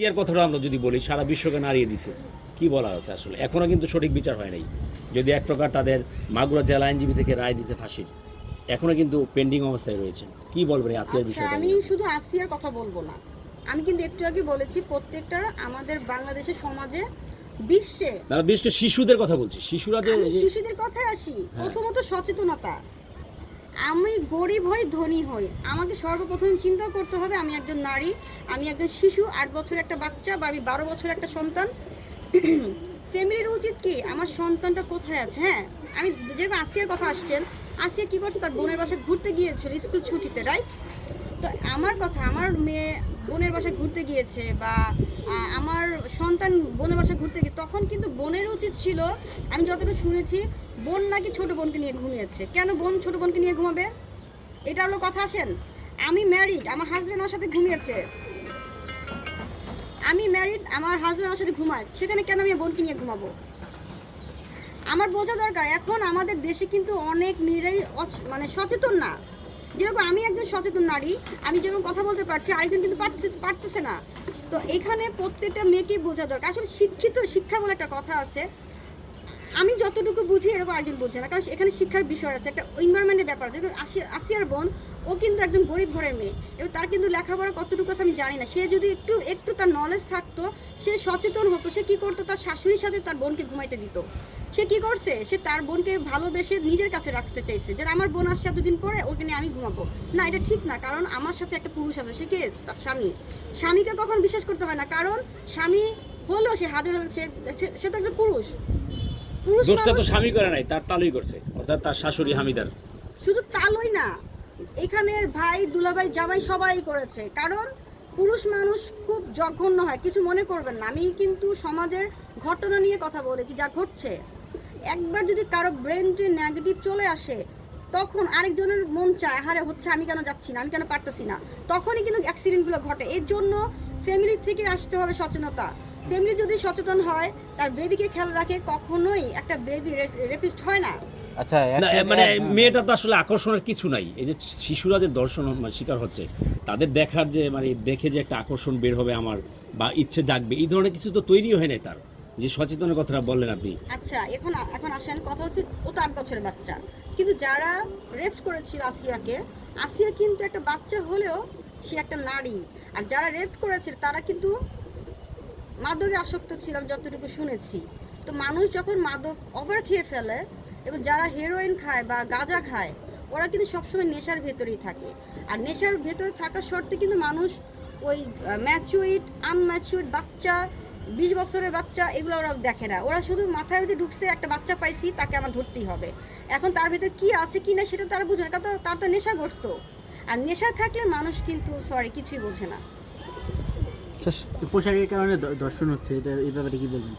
তিয়ার কথাটা আমরা যদি বলি সারা বিশ্বকে নাড়িয়ে দিছে। কি বলার আছে আসলে? এখনও কিন্তু সঠিক বিচার হয় নাই। যদি এক প্রকার তাদের মাগুরা জেলা আইনজীবী থেকে রায় দিছে ফাঁসির এখনও কিন্তু পেন্ডিং অবস্থায় রয়েছে। কি বলবেন আসিয়ার আচ্ছা বিষয়টা আমি? শুধু আসিয়ার কথা বলব না। আমি কিন্তু একটু আগে বলেছি প্রত্যেকটা আমাদের বাংলাদেশের সমাজে বিশ্বে না বিশেষ শিশুদের কথা বলছি। শিশুরা শিশুদের কথায় আসি। হ্যাঁ। প্রথমত সচেতনতা। আমি গরিব হই, ধনী হই। আমাকে সর্বপ্রথম চিন্তা করতে হবে, আমি একজন নারী, আমি একজন শিশু, আট বছর একটা বাচ্চা বা আমি বারো বছর একটা সন্তান। ফ্যামিলির উচিত কি? আমার সন্তানটা কোথায় আছে? হ্যাঁ আমি যেরকম আসিয়ার কথা আসছেন আসিয়া কী করছে? তার বোনের বাসায় ঘুরতে গিয়েছিল, স্কুল ছুটিতে রাইট তো আমার কথা, আমার মেয়ে বোনের বাসায় ঘুরতে গিয়েছে বা আমার সন্তান বোনের বাসায় ঘুরতে গিয়ে, তখন কিন্তু বোনের উচিত ছিল, আমি যতটুকু শুনেছি, বোন নাকি ছোট বোনকে নিয়ে ঘুমিয়েছে। কেন বোন ছোট বোনকে নিয়ে ঘুমাবে? এটা হলো কথা, আসেন। আমি ম্যারিড আমার হাজব্যান্ড আমার সাথে ঘুমিয়েছে। আমি ম্যারিড আমার হাজব্যান্ড আমার সাথে ঘুমায়, সেখানে কেন আমি বোনকে নিয়ে ঘুমাবো? আমার বোঝা দরকার, এখন আমাদের দেশে কিন্তু অনেক মেয়েরাই মানে সচেতন না। যেরকম আমি একজন সচেতন নারী, আমি যেরকম কথা বলতে পারছি, আরেকজন কিন্তু পারতেছে না। তো এখানে প্রত্যেকটা মেয়েকেই বোঝা দরকার। আসলে শিক্ষিত শিক্ষা বলে একটা কথা আছে। আমি যতটুকু বুঝি এরকম একজন বুঝছে না, কারণ এখানে শিক্ষার বিষয় আছে, একটা এনভায়রনমেন্টের ব্যাপার আছে। আসি- আসিয়ার বোন, ও কিন্তু একদম গরিব ঘরের মেয়ে। এবং তার কিন্তু লেখাপড়া কতটুকু আছে আমি জানি না। সে যদি একটু একটু তার নলেজ থাকতো, সে সচেতন হতো, সে কি করতো? তার শাশুড়ির সাথে তার বোনকে ঘুমাইতে দিত। সে কি করছে? সে তার বোনকে ভালোবেসে নিজের কাছে রাখতে চাইছে যে, আমার বোন আসছে দুদিন পরে, ওকে নিয়ে আমি ঘুমাবো। না, এটা ঠিক না, কারণ আমার সাথে একটা পুরুষ আছে, সে কে? তার স্বামী। স্বামীকে কখন বিশ্বাস করতে হয় না, কারণ স্বামী হলেও সে হাজার সে, সে- তো পুরুষ পুরুষ। দোষটা তো স্বামী করে নাই তার তালুই করছে অর্থাৎ তার শাশুড়ি হামিদার। শুধু তালই না এখানে ভাই দুলাভাই জামাই সবাই করেছে কারণ পুরুষ মানুষ খুব জঘন্য হয় কিছু মনে করবেন না। আমি কিন্তু সমাজের ঘটনা নিয়ে কথা বলেছি যা ঘটছে। একবার যদি কারও ব্রেনটে নেগেটিভ চলে আসে তখন আরেকজনের মন চায় হারে হচ্ছে আমি কেন যাচ্ছি না আমি কেন পারতেছি না? তখনই কিন্তু অ্যাক্সিডেন্টগুলো ঘটে। এর জন্য ফ্যামিলি থেকে আসতে হবে সচেতনতা। ফ্যামিলি যদি সচেতন হয় তার বেবিকে খেয়াল রাখে কখনোই একটা বেবি রেপিস্ট হয় না। আচ্ছা মানে মেয়েটা তো আসলে আকর্ষণের কিছু নাই। এই যে শিশুরা যে দর্শন মানে শিকার হচ্ছে তাদের দেখার যে মানে দেখে যে একটা আকর্ষণ বের হবে আমার বা ইচ্ছে জাগবে এই ধরনের কিছু তো তৈরি হয় নাই তার। যে সচেতনের কথাটা বললেন আপনি। আচ্ছা এখন এখন আসেন কথা হচ্ছে ও তো আট বছরের বাচ্চা। কিন্তু যারা রেপ করেছিল আসিয়াকে আসিয়া কিন্তু একটা বাচ্চা হলেও সে একটা নারী। আর যারা রেপ করেছে তারা কিন্তু মাদকে আসক্ত ছিলাম যতটুকু শুনেছি। তো মানুষ যখন মাদক ওভার খেয়ে ফেলে এবং যারা হেরোইন খায় বা গাঁজা খায়, ওরা কিন্তু সবসময় নেশার ভেতরেই থাকে। আর নেশার ভেতরে থাকার সত্ত্বে কিন্তু মানুষ ওই ম্যাচুইড আনম্যাচুইড বাচ্চা, বিশ বছরের বাচ্চা এগুলো ওরা দেখে না। ওরা শুধু মাথায় যে ঢুকছে, একটা বাচ্চা পাইছি, তাকে আমার ধরতেই হবে। এখন তার ভেতর কি আছে, কি না সেটা তারা বুঝবে না, কারণ তার- তো নেশাগ্রস্ত। আর নেশা থাকলে মানুষ কিন্তু সরি কিছুই বোঝে না। পোশাকের কারণে দর্শন হচ্ছে এটা এই ব্যাপারে কি বলবেন?